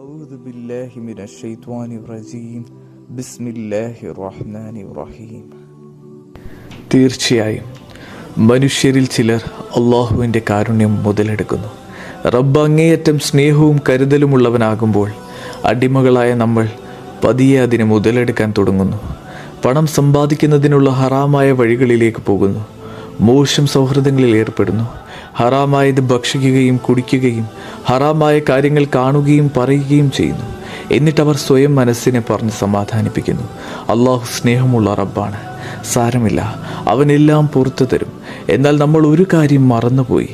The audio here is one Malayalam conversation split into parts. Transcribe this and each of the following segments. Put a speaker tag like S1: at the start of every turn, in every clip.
S1: أعوذ بالله من الشيطان الرجيم بسم الله الرحمن الرحيم തീർച്ചയായും മനുഷ്യരിൽ ചിലർ അള്ളാഹുവിൻ്റെ കാരുണ്യം മുതലെടുക്കുന്നു റബ്ബ് അങ്ങേയറ്റം സ്നേഹവും കരുതലുമുള്ളവനാകുമ്പോൾ അടിമകളായ നമ്മൾ പതിയെ അതിനെ മുതലെടുക്കാൻ തുടങ്ങുന്നു പണം സമ്പാദിക്കുന്നതിനുള്ള ഹറാമായ വഴികളിലേക്ക് പോകുന്നു മോശം സൗഹൃദങ്ങളിൽ ഏർപ്പെടുന്നു ഹറാമായത് ഭക്ഷിക്കുകയും കുടിക്കുകയും ഹറാമായ കാര്യങ്ങൾ കാണുകയും പറയുകയും ചെയ്യുന്നു. എന്നിട്ട് അവർ സ്വയം മനസ്സിനെ പറഞ്ഞ് സമാധാനിപ്പിക്കുന്നു. അള്ളാഹു സ്നേഹമുള്ള റബ്ബാണ്. സാരമില്ല. അവനെല്ലാം പുറത്തു തരും. എന്നാൽ നമ്മൾ ഒരു കാര്യം മറന്നുപോയി.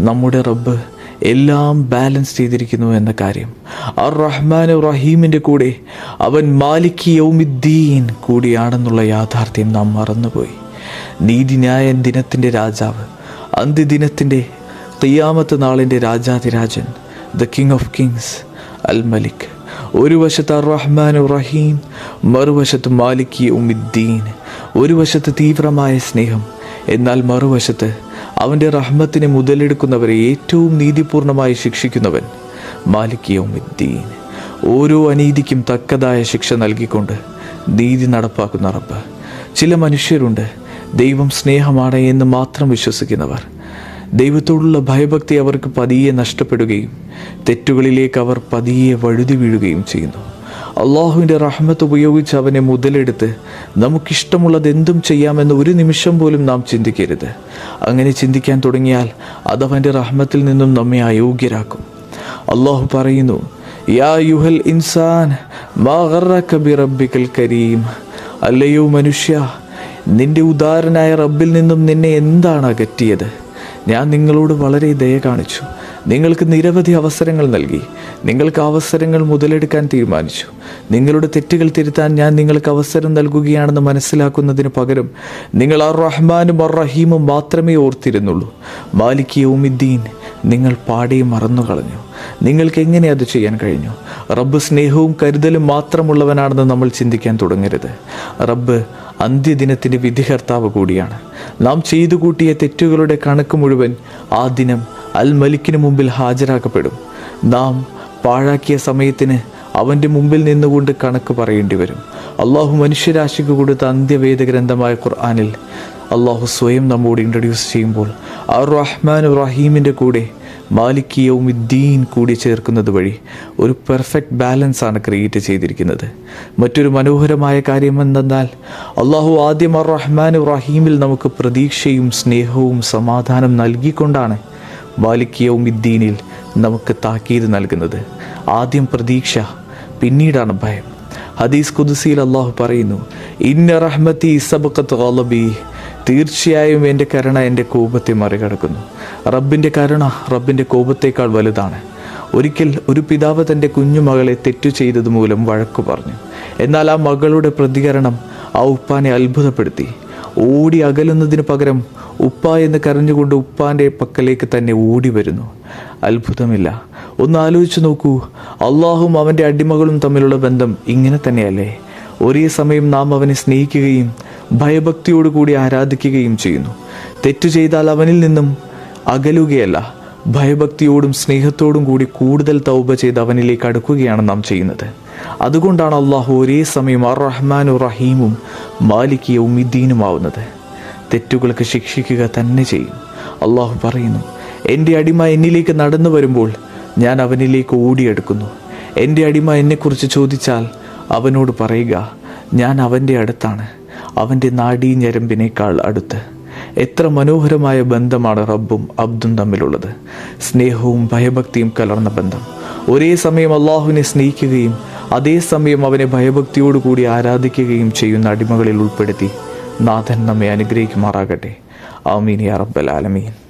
S1: നമ്മുടെ റബ്ബ് എല്ലാം ബാലൻസ് ചെയ്തിരിക്കുന്നു എന്ന കാര്യം. അർ റഹ്മാൻ റഹീമിന്റെ കൂടെ അവൻ മാലിക് യൗമിദ്ദീൻ കൂടിയാണെന്നുള്ള യാഥാർത്ഥ്യം നാം മറന്നുപോയി. നീതിന്യായ ദിനത്തിന്റെ രാജാവ് അന്ത്യദിനത്തിന്റെ ഖിയാമത്ത് നാളിന്റെ രാജാതിരാജൻ ദ കിങ് ഓഫ് കിങ്സ് അൽ മലിക് ഒരു വശത്ത് അർ റഹീം മറുവശത്ത് മാലിക് ഉമിദ്ദീൻ ഒരു വശത്ത് തീവ്രമായ സ്നേഹം എന്നാൽ മറുവശത്ത് അവന്റെ റഹ്മത്തിനെ മുതലെടുക്കുന്നവരെ ഏറ്റവും നീതിപൂർണമായി ശിക്ഷിക്കുന്നവൻ മാലിക് ഉമിദ്ദീൻ ഓരോ അനീതിക്കും തക്കതായ ശിക്ഷ നൽകിക്കൊണ്ട് നീതി നടപ്പാക്കുന്ന റബ്ബ്. ചില മനുഷ്യരുണ്ട് ദൈവം സ്നേഹമാണ് എന്ന് മാത്രം വിശ്വസിക്കുന്നവർ. ദൈവത്തോടുള്ള ഭയഭക്തി അവർക്ക് പതിയെ നഷ്ടപ്പെടുകയും തെറ്റുകളിലേക്ക് അവർ പതിയെ വഴുതി വീഴുകയും ചെയ്യുന്നു. അള്ളാഹുവിന്റെ റഹ്മത്ത് ഉപയോഗിച്ച് അവനെ മുതലെടുത്ത് നമുക്കിഷ്ടമുള്ളത് എന്തും ചെയ്യാമെന്ന് ഒരു നിമിഷം പോലും നാം ചിന്തിക്കരുത്. അങ്ങനെ ചിന്തിക്കാൻ തുടങ്ങിയാൽ അതവന്റെ റഹ്മത്തിൽ നിന്നും നമ്മെ അയോഗ്യരാക്കും. അള്ളാഹു പറയുന്നു യാ യുഹൽ ഇൻസാൻ കരീം. അല്ലയോ മനുഷ്യ നിന്റെ ഉദാരനായ റബ്ബിൽ നിന്നും നിന്നെ എന്താണ് അകറ്റിയത് ഞാൻ നിങ്ങളോട് വളരെ ദയ കാണിച്ചു. നിങ്ങൾക്ക് നിരവധി അവസരങ്ങൾ നൽകി. നിങ്ങൾക്ക് അവസരങ്ങൾ മുതലെടുക്കാൻ തീരുമാനിച്ചു. നിങ്ങളുടെ തെറ്റുകൾ തിരുത്താൻ ഞാൻ നിങ്ങൾക്ക് അവസരം നൽകുകയാണെന്ന് മനസ്സിലാക്കുന്നതിന് പകരം നിങ്ങൾ അർ റഹ്മാനും അർ റഹീമും മാത്രമേ ഓർത്തിരുന്നുള്ളൂ. മാലിക് യൗമിദ്ദീൻ നിങ്ങൾ പാടെ മറന്നു കളഞ്ഞു നിങ്ങൾക്ക് എങ്ങനെ അത് ചെയ്യാൻ കഴിഞ്ഞു? റബ്ബ് സ്നേഹവും കരുതലും മാത്രമുള്ളവനാണെന്ന് നമ്മൾ ചിന്തിക്കാൻ തുടങ്ങരുത്. റബ്ബ് അന്ത്യദിനത്തിന്റെ വിധികർത്താവ് കൂടിയാണ്. നാം ചെയ്തു കൂട്ടിയ തെറ്റുകളുടെ കണക്ക് മുഴുവൻ ആ ദിനം അൽ മലിക്കിന് മുമ്പിൽ ഹാജരാക്കപ്പെടും. നാം പാഴാക്കിയ സമയത്തിന് അവന്റെ മുമ്പിൽ നിന്നുകൊണ്ട് കണക്ക് പറയേണ്ടി വരും. അള്ളാഹു മനുഷ്യരാശിക്ക് കൊടുത്ത അന്ത്യവേദ ഗ്രന്ഥമായ ഖുർആാനിൽ അള്ളാഹു സ്വയം നമ്മോട് ഇൻട്രൊഡ്യൂസ് ചെയ്യുമ്പോൾ ആ റഹ്മാൻ റഹീമിന്റെ കൂടെ മാലിക് യൗമിദ്ദീൻ കൂടി ചേർക്കുന്നത് വഴി ഒരു പെർഫെക്റ്റ് ബാലൻസ് ആണ് ക്രിയേറ്റ് ചെയ്തിരിക്കുന്നത്. മറ്റൊരു മനോഹരമായ കാര്യം എന്തെന്നാൽ അള്ളാഹു ആദ്യം അർ റഹ്മാൻ റഹീമിൽ നമുക്ക് പ്രതീക്ഷയും സ്നേഹവും സമാധാനം നൽകിക്കൊണ്ടാണ് മാലിക് യൗമിദ്ദീനിൽ നമുക്ക് താക്കീത് നൽകുന്നത്. ആദ്യം പ്രതീക്ഷ പിന്നീടാണ് ഭയം. ഹദീസ് കുദുസിയിൽ അള്ളാഹു പറയുന്നു ഇന്ന റഹ്മത്തി സബക്കത്ത് ഗളബി തീർച്ചയായും എന്റെ കരുണ എന്റെ കോപത്തെ മറികടക്കുന്നു. റബ്ബിന്റെ കരുണ റബ്ബിന്റെ കോപത്തേക്കാൾ വലുതാണ്. ഒരിക്കൽ ഒരു പിതാവ് തന്റെ കുഞ്ഞുമകളെ തെറ്റു ചെയ്തത് മൂലം വഴക്കു പറഞ്ഞു. എന്നാൽ ആ മകളുടെ പ്രതികരണം ആ ഉപ്പാനെ അത്ഭുതപ്പെടുത്തി. ഓടി അകലുന്നതിന് പകരം ഉപ്പ എന്ന് കരഞ്ഞുകൊണ്ട് ഉപ്പാന്റെ പക്കലേക്ക് തന്നെ ഓടി വരുന്നു. അത്ഭുതമില്ല. ഒന്ന് ആലോചിച്ചു നോക്കൂ. അള്ളാഹും അവന്റെ അടിമകളും തമ്മിലുള്ള ബന്ധം ഇങ്ങനെ തന്നെയല്ലേ? ഒരേ സമയം നാം അവനെ സ്നേഹിക്കുകയും ഭയഭക്തിയോടുകൂടി ആരാധിക്കുകയും ചെയ്യുന്നു. തെറ്റു ചെയ്താൽ അവനിൽ നിന്നും അകലുകയല്ല ഭയഭക്തിയോടും സ്നേഹത്തോടും കൂടി കൂടുതൽ തൗബ ചെയ്ത് അവനിലേക്ക് അടുക്കുകയാണ് നാം ചെയ്യുന്നത്. അതുകൊണ്ടാണ് അള്ളാഹു ഒരേ സമയം അർ റഹ്മാനു റഹീമും മാലിക് യൗമിദ്ദീനുമാവുന്നത് തെറ്റുകൾക്ക് ശിക്ഷിക്കുക തന്നെ ചെയ്യും. അള്ളാഹു പറയുന്നു എന്റെ അടിമ എന്നിലേക്ക് നടന്നു വരുമ്പോൾ ഞാൻ അവനിലേക്ക് ഓടിയെടുക്കുന്നു. എന്റെ അടിമ എന്നെക്കുറിച്ച് ചോദിച്ചാൽ അവനോട് പറയുക ഞാൻ അവന്റെ അടുത്താണ്. അവന്റെ നാഡീ ഞരമ്പിനേക്കാൾ അടുത്ത്. എത്ര മനോഹരമായ ബന്ധമാണ് റബ്ബും അബ്ദും തമ്മിലുള്ളത്. സ്നേഹവും ഭയഭക്തിയും കലർന്ന ബന്ധം. ഒരേ സമയം അള്ളാഹുവിനെ സ്നേഹിക്കുകയും അതേസമയം അവനെ ഭയഭക്തിയോടുകൂടി ആരാധിക്കുകയും ചെയ്യുന്ന അടിമകളിൽ ഉൾപ്പെടുത്തി നാഥൻ നമ്മെ അനുഗ്രഹിക്കുമാറാകട്ടെ. ആമീൻ യാ റബ്ബൽ ആലമീൻ.